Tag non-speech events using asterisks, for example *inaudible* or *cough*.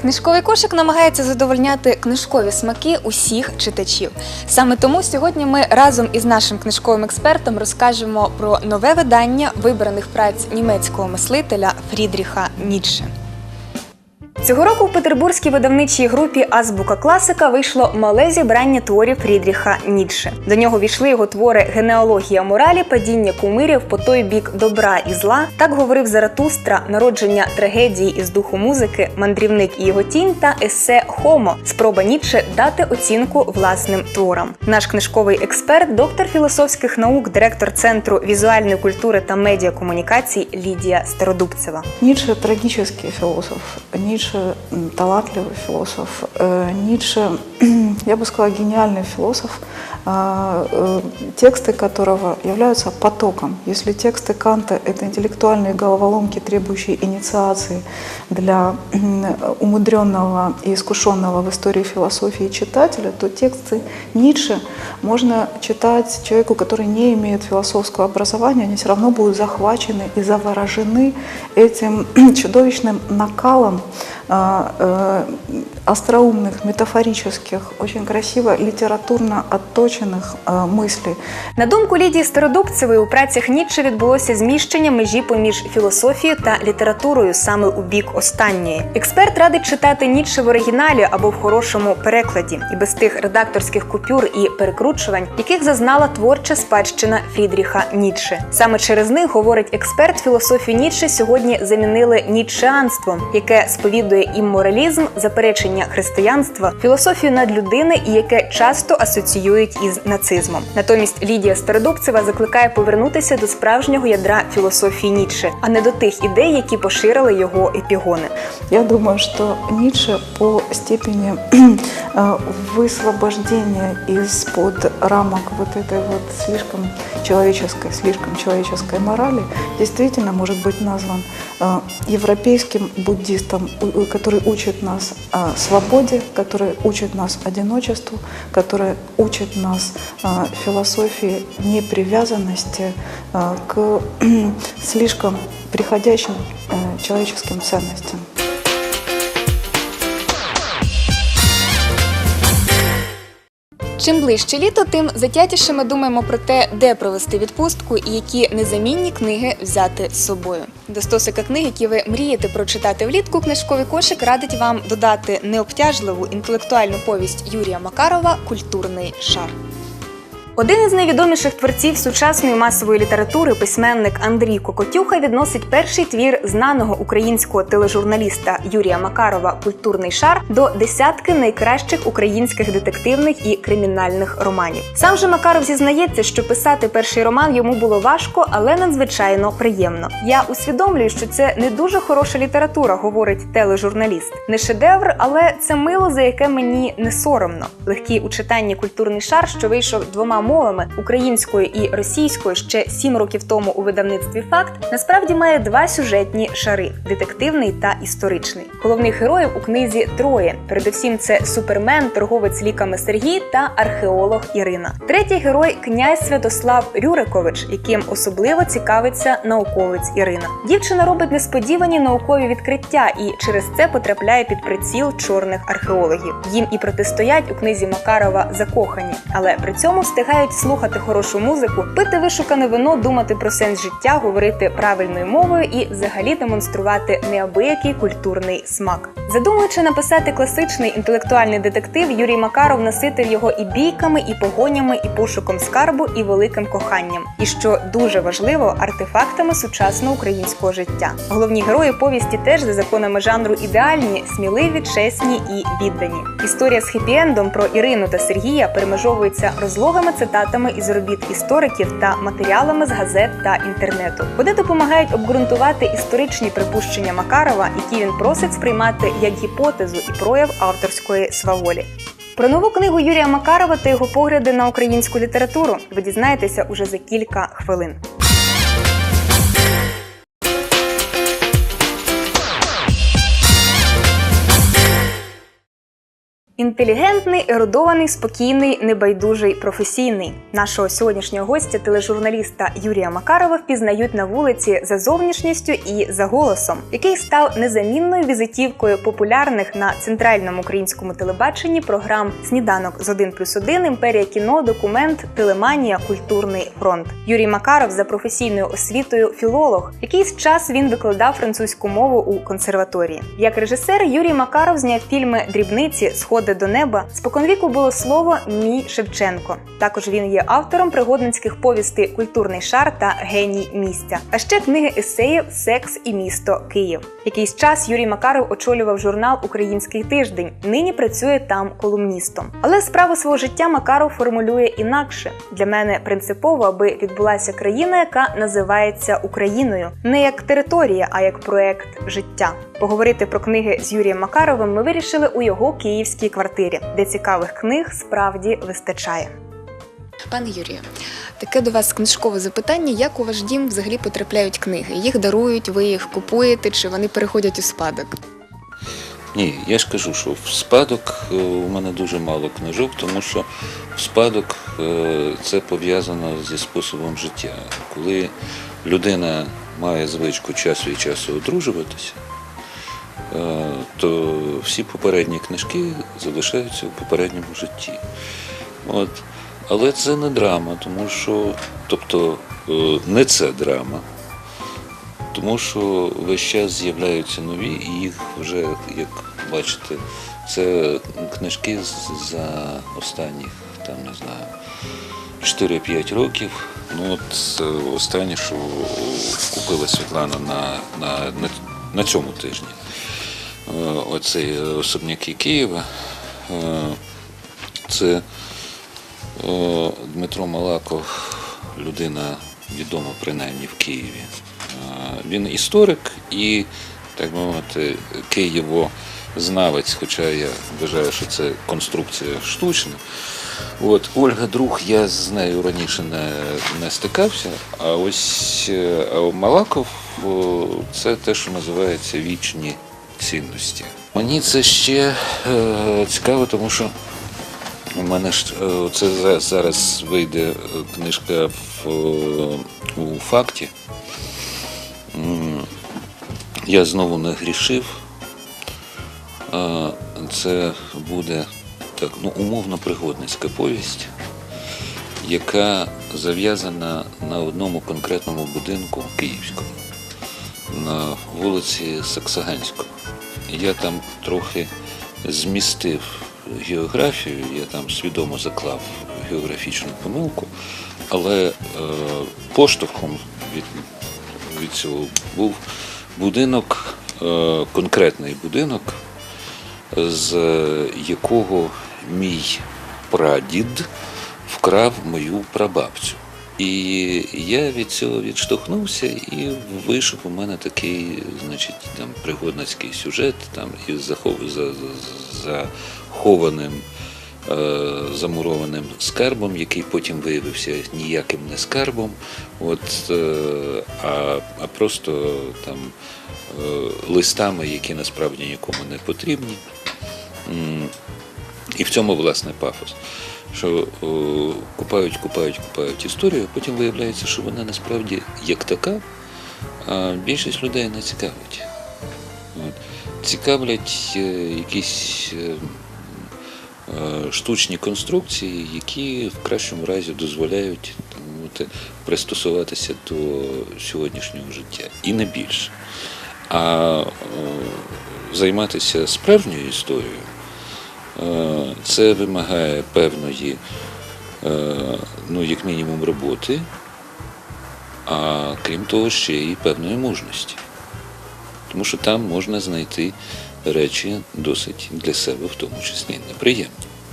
Книжковий кошик намагається задовольняти книжкові смаки усіх читачів. Саме тому сьогодні ми разом із нашим книжковим експертом розкажемо про нове видання вибраних праць німецького мислителя Фрідріха Ніцше. Цього року в петербурзькій видавничій групі Азбука Класика вийшло мале зібрання творів Фрідріха Ніцше. До нього війшли його твори Генеалогія моралі, падіння кумирів по той бік добра і зла. Так говорив Заратустра, народження трагедії із духу музики, мандрівник і його тінь та есе Хомо. Спроба Ніцше дати оцінку власним творам. Наш книжковий експерт, доктор філософських наук, директор центру візуальної культури та медіакомунікацій Лідія Стародубцева. Ницше трагический философ, Ницше талантливый философ, э, Ницше, я бы сказала, гениальный философ, а, э, тексты которого являются потоком. Если тексты Канта – это интеллектуальные головоломки, требующие инициации для м, умудренного и искушенного в истории философии читателя, то тексты Ницше можно читать человеку, который не имеет философского образования, они все равно будут захвачены и заворожены этим *clears throat* чудовищным накалом а, э, остроумных, метафорических, очень красиво литературно отточенных э, мыслей. На думку Лідії Стародубцевої, у працях Ніцше відбулося зміщення межі поміж філософією та літературою саме у бік останньої. Експерт радить читати Ніцше в оригіналі або в хорошому перекладі, і без тих редакторських купюр і перекручувань, яких зазнала творча спадщина Фрідріха Ніцше. Саме через них, говорить експерт, філософію Ніцше сьогодні замінили нітшеанством, яке сповідує імморалізм, заперечення християнства, філософію надлюдини і яке часто асоціюють із нацизмом. Натомість Лідія Стародубцева закликає повернутися до справжнього ядра філософії Ніцше, а не до тих ідей, які поширили його епігони. Я думаю, что Ницше по степени *clears throat* э, высвобождения из-под рамок вот этой вот слишком человеческой, слишком человеческой морали действительно может быть назван э, европейским буддистом, у- у- который учит нас э, свободе, который учит нас одиночеству, который учит нас э, философии непривязанности э, к *clears throat* слишком приходящим э, человеческим ценностям. Чим ближче літо, тим затятіше ми думаємо про те, де провести відпустку і які незамінні книги взяти з собою. До стосика книг, які ви мрієте прочитати влітку, книжковий кошик радить вам додати необтяжливу інтелектуальну повість Юрія Макарова Культурний шар. Один із найвідоміших творців сучасної масової літератури, письменник Андрій Кокотюха, відносить перший твір знаного українського тележурналіста Юрія Макарова Культурний шар до десятки найкращих українських детективних і кримінальних романів. Сам же Макаров зізнається, що писати перший роман йому було важко, але надзвичайно приємно. Я усвідомлюю, що це не дуже хороша література, говорить тележурналіст. Не шедевр, але це мило, за яке мені не соромно. Легкий у читанні культурний шар, що вийшов двома мовами українською і російською ще сім років тому у видавництві Факт, насправді має два сюжетні шари детективний та історичний. Головних героїв у книзі троє. Передусім, це супермен, торговець ліками Сергій та археолог Ірина. Третій герой князь Святослав Рюрикович, яким особливо цікавиться науковець Ірина. Дівчина робить несподівані наукові відкриття і через це потрапляє під приціл чорних археологів. Їм і протистоять у книзі Макарова закохані, але при цьому встигають слухати хорошу музику, пити вишукане вино, думати про сенс життя, говорити правильною мовою і взагалі демонструвати неабиякий культурний смак. Задумуючи написати класичний інтелектуальний детектив, Юрій Макаров наситив його і бійками, і погонями, і пошуком скарбу, і великим коханням. І що дуже важливо, артефактами сучасного українського життя. Головні герої повісті теж за законами жанру ідеальні, сміливі, чесні і віддані. Історія з хеппі-ендом про Ірину та Сергія перемежовується розлогами цитатами із робіт істориків та матеріалами з газет та інтернету. Вони допомагають обґрунтувати історичні припущення Макарова, які він просить сприймати як гіпотезу і прояв авторської сваволі. Про нову книгу Юрія Макарова та його погляди на українську літературу ви дізнаєтеся уже за кілька хвилин. Інтелігентний, ерудований, спокійний, небайдужий, професійний. Нашого сьогоднішнього гостя, тележурналіста Юрія Макарова, впізнають на вулиці за зовнішністю і за голосом, який став незамінною візитівкою популярних на центральному українському телебаченні програм Сніданок з 1 плюс 1, Імперія кіно, документ, телеманія, культурний фронт. Юрій Макаров за професійною освітою філолог. Якийсь час він викладав французьку мову у консерваторії. Як режисер Юрій Макаров зняв фільми Дрібниці, Сходи до неба. Споконвіку було слово Мій Шевченко. Також він є автором пригодницьких повістей Культурний шар та Геній місця. А ще книги есеїв Секс і місто Київ. Якийсь час Юрій Макаров очолював журнал Український тиждень. Нині працює там колумністом. Але справу свого життя Макаров формулює інакше. Для мене принципово, аби відбулася країна, яка називається Україною, не як територія, а як проект життя. Поговорити про книги з Юрієм Макаровим ми вирішили у його київській квартирі, де цікавих книг справді вистачає. Пане Юрію, таке до вас книжкове запитання: як у ваш дім взагалі потрапляють книги? Їх дарують, ви їх купуєте, чи вони переходять у спадок? Ні, я ж кажу, що в спадок е, у мене дуже мало книжок, тому що в спадок е, це пов'язано зі способом життя. Коли людина має звичку час від часу одружуватися, то всі попередні книжки залишаються у попередньому житті. От. Але це не драма, тому що, тобто, е, не це драма. Тому що весь час з'являються нові, і їх вже, як бачите, це книжки за останніх, там не знаю, 4-5 років. Ну от е, останнє, що купила Світлана на, на, на, на цьому тижні. Е, Оцей особняки Києва. Е, Це е, Дмитро Малаков, людина відома принаймні в Києві. Е, Він історик і, так би мовити, Києво-знавець, хоча я вважаю, що це конструкція штучна. От Ольга Друг, я з нею раніше не, не стикався, а ось е, а Малаков це те, що називається вічні цінності. Мені це ще е, цікаво, тому що у мене ж е, це зараз вийде е, книжка в, е, у факті. Я знову не грішив. Це буде так, ну, умовно пригодницька повість, яка зав'язана на одному конкретному будинку Київському, на вулиці Саксаганського. Я там трохи змістив географію, я там свідомо заклав географічну помилку, але е, поштовхом від, від цього був будинок, е, конкретний будинок, з якого мій прадід вкрав мою прабабцю. І я від цього відштовхнувся і вийшов у мене такий, значить, там пригодницький сюжет, там із захов... за... за- захованим е, замурованим скарбом, який потім виявився ніяким не скарбом, от, е, а, а просто там е, листами, які насправді нікому не потрібні. І в цьому власне пафос. Що о, купають, купають, купають історію, а потім виявляється, що вона насправді як така, а більшість людей не цікавить. От. Цікавлять е, якісь е, е, штучні конструкції, які в кращому разі дозволяють так мовити, пристосуватися до сьогоднішнього життя. І не більше. А е, займатися справжньою історією. Е, Це вимагає певної, е, ну, як мінімум, роботи, а крім того, ще й певної мужності. Тому що там можна знайти речі досить для себе, в тому числі неприємні.